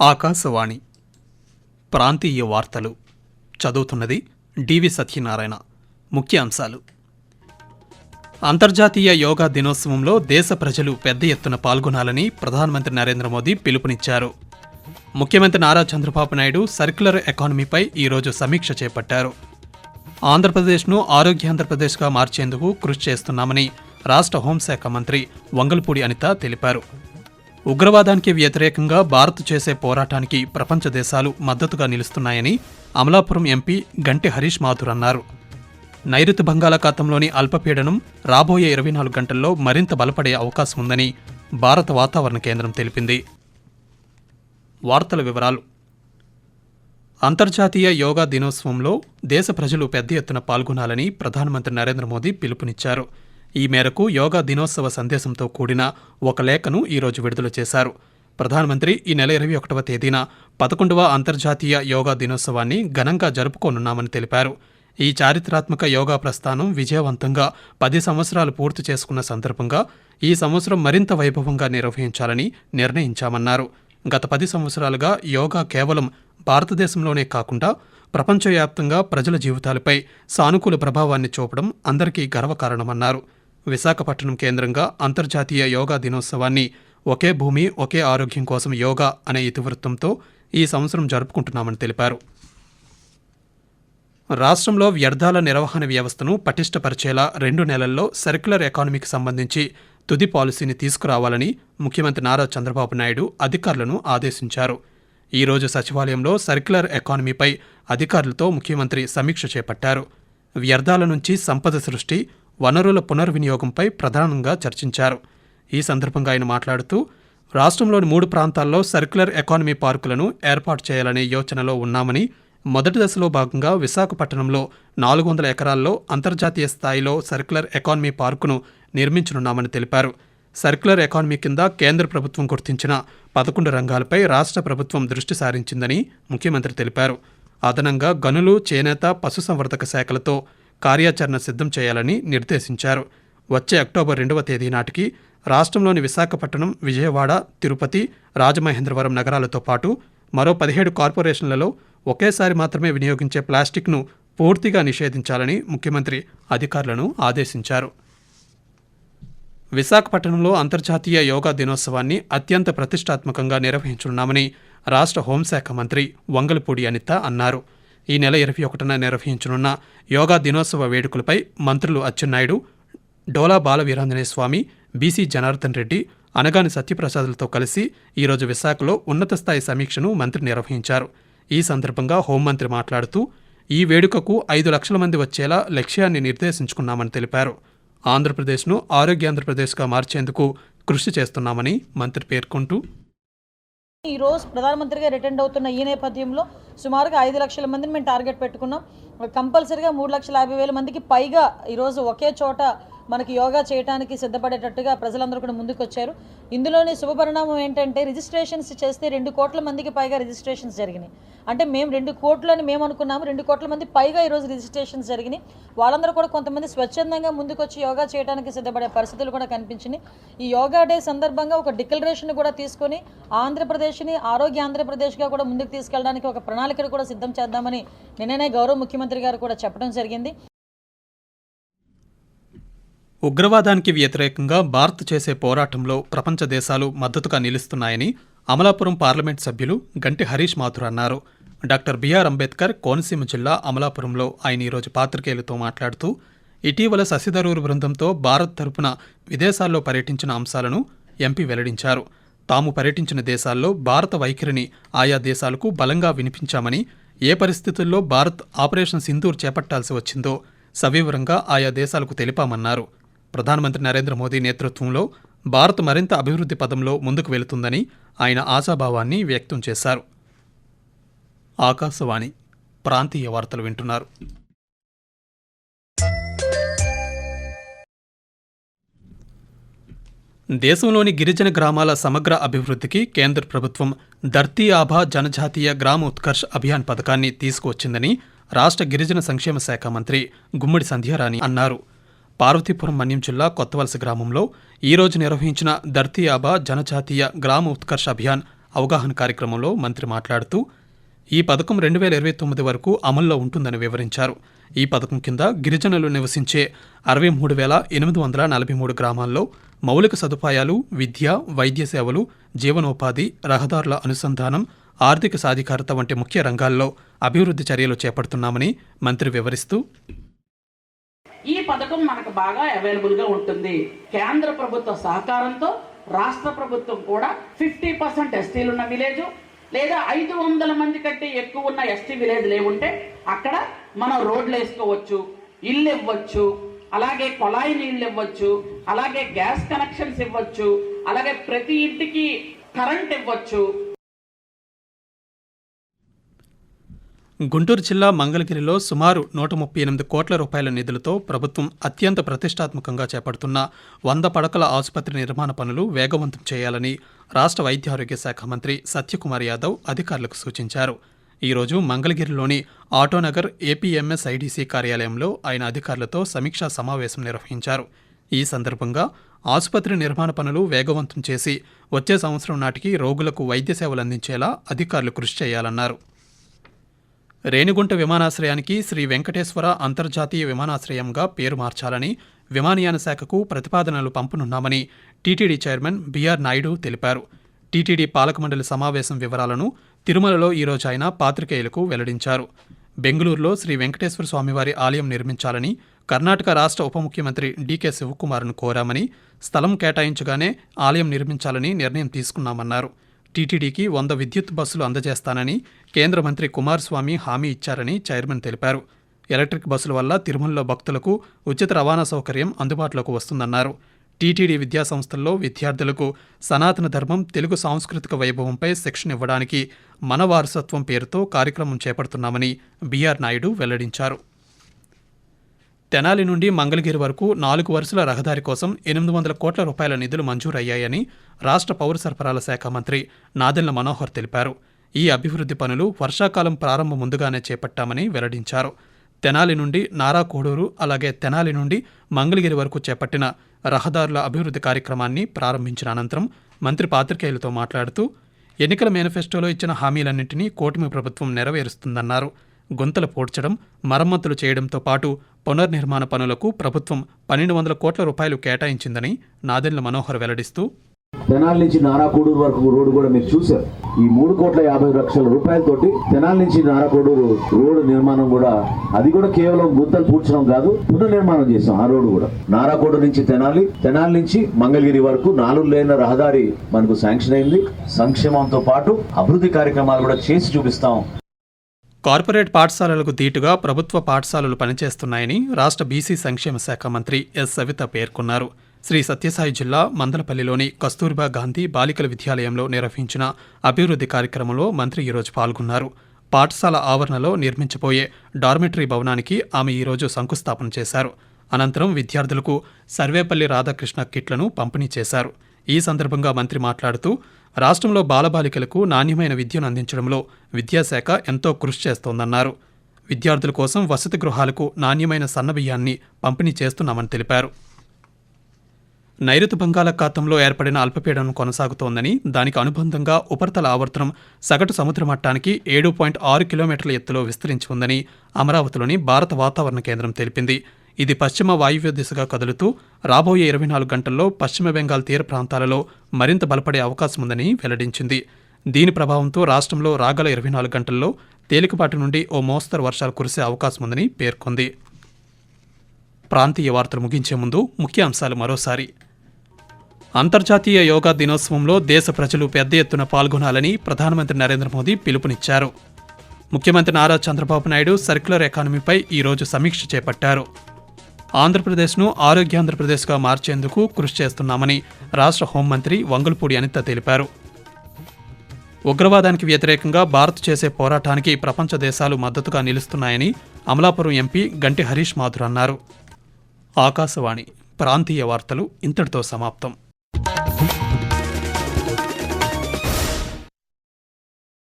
ఆకాశవాణి. ప్రాంతీయ వార్తలు. చదువుతున్నది డివి సత్యనారాయణ. ముఖ్యాంశాలు అంతర్జాతీయ యోగా దినోత్సవంలో దేశ ప్రజలు పెద్ద ఎత్తున పాల్గొనాలని ప్రధానమంత్రి నరేంద్ర మోదీ పిలుపునిచ్చారు. ముఖ్యమంత్రి నారా చంద్రబాబు నాయుడు సర్క్యులర్ ఎకానమీపై ఈరోజు సమీక్ష చేపట్టారు. ఆంధ్రప్రదేశ్ను ఆరోగ్య ఆంధ్రప్రదేశ్గా మార్చేందుకు కృషి చేస్తున్నామని రాష్ట్ర హోంశాఖ మంత్రి వంగల్పూడి అనిత తెలిపారు. ఉగ్రవాదానికి వ్యతిరేకంగా భారత్ చేసే పోరాటానికి ప్రపంచ దేశాలు మద్దతుగా నిలుస్తున్నాయని అమలాపురం ఎంపీ గంటి హరీష్ మాథుర్ అన్నారు. నైరుతి బంగాళాఖాతంలోని అల్పపీడనం రాబోయే ఇరవై నాలుగు గంటల్లో మరింత బలపడే అవకాశం ఉందని భారత వాతావరణ కేంద్రం తెలిపింది. వార్తల వివరాలు. అంతర్జాతీయ యోగా దినోత్సవంలో దేశ ప్రజలు పెద్ద ఎత్తున పాల్గొనాలని ప్రధానమంత్రి నరేంద్ర మోదీ పిలుపునిచ్చారు. ఈ మేరకు యోగా దినోత్సవ సందేశంతో కూడిన ఒక లేఖను ఈరోజు విడుదల చేశారు. ప్రధానమంత్రి ఈ నెల ఇరవై ఒకటవ తేదీన పదకొండవ అంతర్జాతీయ యోగా దినోత్సవాన్ని ఘనంగా జరుపుకోనున్నామని తెలిపారు. ఈ చారిత్రాత్మక యోగా ప్రస్థానం విజయవంతంగా పది సంవత్సరాలు పూర్తి చేసుకున్న సందర్భంగా ఈ సంవత్సరం మరింత వైభవంగా నిర్వహించాలని నిర్ణయించామన్నారు. గత పది సంవత్సరాలుగా యోగా కేవలం భారతదేశంలోనే కాకుండా ప్రపంచవ్యాప్తంగా ప్రజల జీవితాలపై సానుకూల ప్రభావాన్ని చూపడం అందరికీ గర్వకారణమన్నారు. విశాఖపట్నం కేంద్రంగా అంతర్జాతీయ యోగా దినోత్సవాన్ని ఒకే భూమి ఒకే ఆరోగ్యం కోసం యోగా అనే ఇతివృత్తంతో ఈ సంవత్సరం జరుపుకుంటున్నామని తెలిపారు. రాష్ట్రంలో వ్యర్థాల నిర్వహణ వ్యవస్థను పటిష్టపరిచేలా రెండు నెలల్లో సర్క్యులర్ ఎకానమీకి సంబంధించి తుది పాలసీని తీసుకురావాలని ముఖ్యమంత్రి నారా చంద్రబాబు నాయుడు అధికారులను ఆదేశించారు. ఈరోజు సచివాలయంలో సర్క్యులర్ ఎకానమీపై అధికారులతో ముఖ్యమంత్రి సమీక్ష చేపట్టారు. వ్యర్థాల నుంచి సంపద సృష్టి వనరుల పునర్వినియోగంపై ప్రధానంగా చర్చించారు. ఈ సందర్భంగా ఆయన మాట్లాడుతూ రాష్ట్రంలోని మూడు ప్రాంతాల్లో సర్క్యులర్ ఎకానమీ పార్కులను ఏర్పాటు చేయాలనే యోచనలో ఉన్నామని మొదటి దశలో భాగంగా విశాఖపట్నంలో నాలుగు వందల ఎకరాల్లో అంతర్జాతీయ స్థాయిలో సర్క్యులర్ ఎకానమీ పార్కును నిర్మించనున్నామని తెలిపారు. సర్క్యులర్ ఎకానమీ కింద కేంద్ర ప్రభుత్వం గుర్తించిన పదకొండు రంగాలపై రాష్ట్ర ప్రభుత్వం దృష్టి సారించిందని ముఖ్యమంత్రి తెలిపారు. అదనంగా గనులు చేనేత పశుసంవర్ధక శాఖలతో కార్యాచరణ సిద్ధం చేయాలని నిర్దేశించారు. వచ్చే అక్టోబర్ రెండవ తేదీ నాటికి రాష్ట్రంలోని విశాఖపట్నం విజయవాడ తిరుపతి రాజమహేంద్రవరం నగరాలతో పాటు మరో పదిహేడు కార్పొరేషన్లలో ఒకేసారి మాత్రమే వినియోగించే ప్లాస్టిక్ను పూర్తిగా నిషేధించాలని ముఖ్యమంత్రి అధికారులను ఆదేశించారు. విశాఖపట్నంలో అంతర్జాతీయ యోగా దినోత్సవాన్ని అత్యంత ప్రతిష్టాత్మకంగా నిర్వహించనున్నామని రాష్ట్ర హోంశాఖ మంత్రి వంగలపూడి అనిత అన్నారు. ఈ నెల ఇరవై ఒకటిన నిర్వహించనున్న యోగా దినోత్సవ వేడుకలపై మంత్రులు అచ్చెన్నాయుడు డోలా బాల వీరాంజనేయ స్వామి బీసీ జనార్దన్ రెడ్డి అనగాని సత్యప్రసాద్లతో కలిసి ఈరోజు విశాఖలో ఉన్నత స్థాయి సమీక్షను మంత్రి నిర్వహించారు. ఈ సందర్భంగా హోంమంత్రి మాట్లాడుతూ ఈ వేడుకకు ఐదు లక్షల మంది వచ్చేలా లక్ష్యాన్ని నిర్దేశించుకున్నామని తెలిపారు. ఆంధ్రప్రదేశ్ను ఆరోగ్యాంధ్రప్రదేశ్గా మార్చేందుకు కృషి చేస్తున్నామని మంత్రి పేర్కొంటూ ఈ రోజు ప్రధానమంత్రిగా రిటర్న్ అవుతున్న ఈ నేపథ్యంలో సుమారుగా ఐదు లక్షల మందిని మేము టార్గెట్ పెట్టుకున్నాం. కంపల్సరిగా మూడు లక్షల యాభై వేల మందికి పైగా ఈరోజు ఒకే చోట మనకి యోగా చేయడానికి సిద్ధపడేటట్టుగా ప్రజలందరూ కూడా ముందుకు వచ్చారు ఇందులోని శుభపరిణామం ఏంటంటే రిజిస్ట్రేషన్స్ చేస్తే రెండు కోట్ల మందికి పైగా రిజిస్ట్రేషన్స్ జరిగినాయి. అంటే మేము రెండు కోట్లని మేము అనుకున్నాము రెండు కోట్ల మంది పైగా ఈరోజు రిజిస్ట్రేషన్స్ జరిగినాయి. వాళ్ళందరూ కూడా కొంతమంది స్వచ్ఛందంగా ముందుకొచ్చి యోగా చేయడానికి సిద్ధపడే పరిస్థితులు కూడా కనిపించినాయి. ఈ యోగా డే సందర్భంగా ఒక డిక్లరేషన్ కూడా తీసుకొని ఆంధ్రప్రదేశ్ని ఆరోగ్య ఆంధ్రప్రదేశ్గా కూడా ముందుకు తీసుకెళ్ళడానికి ఒక ప్రణాళికను కూడా సిద్ధం చేద్దామని నిన్ననే గౌరవ ముఖ్యమంత్రి గారు కూడా చెప్పడం జరిగింది. ఉగ్రవాదానికి వ్యతిరేకంగా భారత్ చేసే పోరాటంలో ప్రపంచ దేశాలు మద్దతుగా నిలుస్తున్నాయని అమలాపురం పార్లమెంట్ సభ్యులు గంటి హరీష్ మాథుర్ అన్నారు. డాక్టర్ బిఆర్ అంబేద్కర్ కోనసీమ జిల్లా అమలాపురంలో ఆయన ఈరోజు పాత్రికేయులతో మాట్లాడుతూ ఇటీవల శశిధరూర్ బృందంతో భారత్ తరపున విదేశాల్లో పర్యటించిన అంశాలను ఎంపీ వెల్లడించారు. తాము పర్యటించిన దేశాల్లో భారత వైఖరిని ఆయా దేశాలకు బలంగా వినిపించామని ఏ పరిస్థితుల్లో భారత్ ఆపరేషన్ సింధూర్ చేపట్టాల్సి వచ్చిందో సవివరంగా ఆయా దేశాలకు తెలిపామన్నారు. ప్రధానమంత్రి నరేంద్ర మోదీ నేతృత్వంలో భారత్ మరింత అభివృద్ధి పదంలో ముందుకు వెళుతుందని ఆయన ఆశాభావాన్ని వ్యక్తం చేశారు. ఆకాశవాణి ప్రాంతీయ వార్తలు వింటున్నారు. దేశంలోని గిరిజన గ్రామాల సమగ్ర అభివృద్ధికి కేంద్ర ప్రభుత్వం ధర్తీ ఆభా జనజాతీయ గ్రామ ఉత్కర్ష్ అభియాన్ పథకాన్ని తీసుకువచ్చిందని రాష్ట్ర గిరిజన సంక్షేమ శాఖ మంత్రి గుమ్మడి సంధ్యారాణి అన్నారు. పార్వతీపురం మన్యం జిల్లా కొత్తవలస గ్రామంలో ఈరోజు నిర్వహించిన దర్తియాబా జనజాతీయ గ్రామ ఉత్కర్ష అభియాన్ అవగాహన కార్యక్రమంలో మంత్రి మాట్లాడుతూ ఈ పథకం రెండు వేల ఇరవై తొమ్మిది వరకు అమల్లో ఉంటుందని వివరించారు. ఈ పథకం కింద గిరిజనులు నివసించే అరవై మూడు వేల ఎనిమిది వందల నలభై మూడు గ్రామాల్లో మౌలిక సదుపాయాలు విద్య వైద్య సేవలు జీవనోపాధి రహదారుల అనుసంధానం ఆర్థిక సాధికారత వంటి ముఖ్య రంగాల్లో అభివృద్ధి చర్యలు చేపడుతున్నామని మంత్రి వివరిస్తూ ఈ పథకం మనకు బాగా అవైలబుల్గా ఉంటుంది. కేంద్ర ప్రభుత్వ సహకారంతో రాష్ట్ర ప్రభుత్వం కూడా ఫిఫ్టీ పర్సెంట్ ఎస్టీలు ఉన్న విలేజ్ లేదా ఐదు వందల మంది కంటే ఎక్కువ ఉన్న ఎస్టీ విలేజ్ లేవుంటే అక్కడ మనం రోడ్లు వేసుకోవచ్చు ఇల్లు ఇవ్వచ్చు అలాగే కొళాయి నీళ్ళు ఇవ్వచ్చు అలాగే గ్యాస్ కనెక్షన్స్ ఇవ్వచ్చు అలాగే ప్రతి ఇంటికి కరెంట్ ఇవ్వచ్చు గుంటూరు జిల్లా మంగళగిరిలో సుమారు నూట ముప్పై ఎనిమిది కోట్ల రూపాయల నిధులతో ప్రభుత్వం అత్యంత ప్రతిష్టాత్మకంగా చేపడుతున్న వంద పడకల ఆసుపత్రి నిర్మాణ పనులు వేగవంతం చేయాలని రాష్ట్ర వైద్య ఆరోగ్య శాఖ మంత్రి సత్యకుమార్ యాదవ్ అధికారులకు సూచించారు. ఈరోజు మంగళగిరిలోని ఆటోనగర్ ఏపీఎంఎస్ ఐడీసీ కార్యాలయంలో ఆయన అధికారులతో సమీక్షా సమావేశం నిర్వహించారు. ఈ సందర్భంగా ఆసుపత్రి నిర్మాణ పనులు వేగవంతం చేసి వచ్చే సంవత్సరం నాటికి రోగులకు వైద్య సేవలు అందించేలా అధికారులు కృషి చేయాలన్నారు. రేణిగుంట విమానాశ్రయానికి శ్రీ వెంకటేశ్వర అంతర్జాతీయ విమానాశ్రయంగా పేరు మార్చాలని విమానయాన శాఖకు ప్రతిపాదనలు పంపనున్నామని టీటీడీ చైర్మన్ బీఆర్ నాయుడు తెలిపారు. టీటీడీ పాలకమండలి సమావేశం వివరాలను తిరుమలలో ఈరోజు ఆయన పాత్రికేయులకు వెల్లడించారు. బెంగళూరులో శ్రీ వెంకటేశ్వర స్వామివారి ఆలయం నిర్మించాలని కర్ణాటక రాష్ట్ర ఉప ముఖ్యమంత్రి డీకే శివకుమార్ను కోరామని స్థలం కేటాయించగానే ఆలయం నిర్మించాలని నిర్ణయం తీసుకున్నామన్నారు. టీటీడీకి వంద విద్యుత్ బస్సులు అందజేస్తానని కేంద్ర మంత్రి కుమారస్వామి హామీ ఇచ్చారని చైర్మన్ తెలిపారు. ఎలక్ట్రిక్ బస్సుల వల్ల తిరుమలలో భక్తులకు ఉచిత రవాణా సౌకర్యం అందుబాటులోకి వస్తుందన్నారు. టీటీడీ విద్యా సంస్థల్లో విద్యార్థులకు సనాతన ధర్మం తెలుగు సాంస్కృతిక వైభవంపై శిక్షణ ఇవ్వడానికి మన వారసత్వం పేరుతో కార్యక్రమం చేపడుతున్నామని బీఆర్ నాయుడు వెల్లడించారు. తెనాలి నుండి మంగళగిరి వరకు నాలుగు వరుసల రహదారి కోసం ఎనిమిది వందల కోట్ల రూపాయల నిధులు మంజూరయ్యాయని రాష్ట్ర పౌర సరఫరాల శాఖ మంత్రి నాదెళ్ళ మనోహర్ తెలిపారు. ఈ అభివృద్ధి పనులు వర్షాకాలం ప్రారంభం ముందుగానే చేపట్టామని వెల్లడించారు. తెనాలి నుండి నారా కోడూరు అలాగే తెనాలి నుండి మంగళగిరి వరకు చేపట్టిన రహదారుల అభివృద్ధి కార్యక్రమాన్ని ప్రారంభించిన అనంతరం మంత్రి పాత్రికేయులతో మాట్లాడుతూ ఎన్నికల మేనిఫెస్టోలో ఇచ్చిన హామీలన్నింటినీ కూటమి ప్రభుత్వం నెరవేరుస్తుందన్నారు. గుంతలు పోడ్చడం మరమ్మతులు చేయడంతో పాటు పునర్నిర్మాణ పనులకు ప్రభుత్వం పన్నెండు వందల కోట్ల రూపాయలు కేటాయించిందని నాదెండ్ల మనోహర్ వెల్లడిస్తూ. తెనాలి నుంచి నారాకోడూరు వరకు రోడ్డు కూడా మీరు చూశారు. ఈ మూడు కోట్ల యాభై లక్షల రూపాయలతోటి తెనాలి నుంచి నారాకోడూరు రోడ్డు నిర్మాణం కూడా అది కూడా కేవలం గుంతలు పూడ్చడం కాదు పునర్నిర్మాణం చేసాం ఆ రోడ్డు కూడా. నారాకోడూరు నుంచి తెనాలి తెనాలి నుంచి మంగళగిరి వరకు నాలుగు లేన రహదారి మనకు శాంక్షన్ అయింది. సంక్షేమంతో పాటు అభివృద్ధి కార్యక్రమాలు కూడా చేసి చూపిస్తాం. కార్పొరేట్ పాఠశాలలకు దీటుగా ప్రభుత్వ పాఠశాలలు పనిచేస్తున్నాయని రాష్ట్ర బీసీ సంక్షేమ శాఖ మంత్రి ఎస్ సవిత పేర్కొన్నారు. శ్రీ సత్యసాయి జిల్లా మందలపల్లిలోని కస్తూర్బా గాంధీ బాలికల విద్యాలయంలో నిర్వహించిన అభివృద్ధి కార్యక్రమంలో మంత్రి ఈరోజు పాల్గొన్నారు. పాఠశాల ఆవరణలో నిర్మించబోయే డార్మెటరీ భవనానికి ఆమె ఈరోజు శంకుస్థాపన చేశారు. అనంతరం విద్యార్థులకు సర్వేపల్లి రాధాకృష్ణ కిట్లను పంపిణీ చేశారు. ఈ సందర్భంగా మంత్రి మాట్లాడుతూ రాష్ట్రంలో బాలబాలికలకు నాణ్యమైన విద్యను అందించడంలో విద్యాశాఖ ఎంతో కృషి చేస్తోందన్నారు. విద్యార్థుల కోసం వసతి గృహాలకు నాణ్యమైన సన్నబియ్యాన్ని పంపిణీ చేస్తున్నామని తెలిపారు. నైరుతి బంగాళాఖాతంలో ఏర్పడిన అల్పపీడనం కొనసాగుతోందని దానికి అనుబంధంగా ఉపరితల ఆవర్తనం సగటు సముద్ర మట్టానికి ఏడు పాయింట్ ఆరు కిలోమీటర్ల ఎత్తులో విస్తరించి ఉందని అమరావతిలోని భారత వాతావరణ కేంద్రం తెలిపింది. ఇది పశ్చిమ వాయువ్య దిశగా కదులుతూ రాబోయే ఇరవై నాలుగు గంటల్లో పశ్చిమ బెంగాల్ తీర ప్రాంతాలలో మరింత బలపడే అవకాశం ఉందని వెల్లడించింది. దీని ప్రభావంతో రాష్ట్రంలో రాగల ఇరవై నాలుగు గంటల్లో తేలికపాటి నుండి ఓ మోస్తరు వర్షాలు కురిసే అవకాశం ఉందని పేర్కొంది. ప్రాంతీయ వార్తలు ముగించే ముందు ముఖ్య అంశాలు మరోసారి. అంతర్జాతీయ యోగా దినోత్సవంలో దేశ ప్రజలు పెద్ద ఎత్తున పాల్గొనాలని ప్రధానమంత్రి నరేంద్ర మోదీ పిలుపునిచ్చారు. ముఖ్యమంత్రి నారా చంద్రబాబు నాయుడు సర్క్యులర్ ఎకానమీపై ఈరోజు సమీక్ష చేపట్టారు. ఆంధ్రప్రదేశ్ను ఆరోగ్యాంధ్రప్రదేశ్గా మార్చేందుకు కృషి చేస్తున్నామని రాష్ట్ర హోంమంత్రి వంగల్పూడి అనిత తెలిపారు. ఉగ్రవాదానికి వ్యతిరేకంగా భారత్ చేసే పోరాటానికి ప్రపంచ దేశాలు మద్దతుగా నిలుస్తున్నాయని అమలాపురం ఎంపీ గంటి హరీష్ మాథుర్ అన్నారు. ఆకాశవాణి ప్రాంతీయ వార్తలు ఇంతటితో సమాప్తం.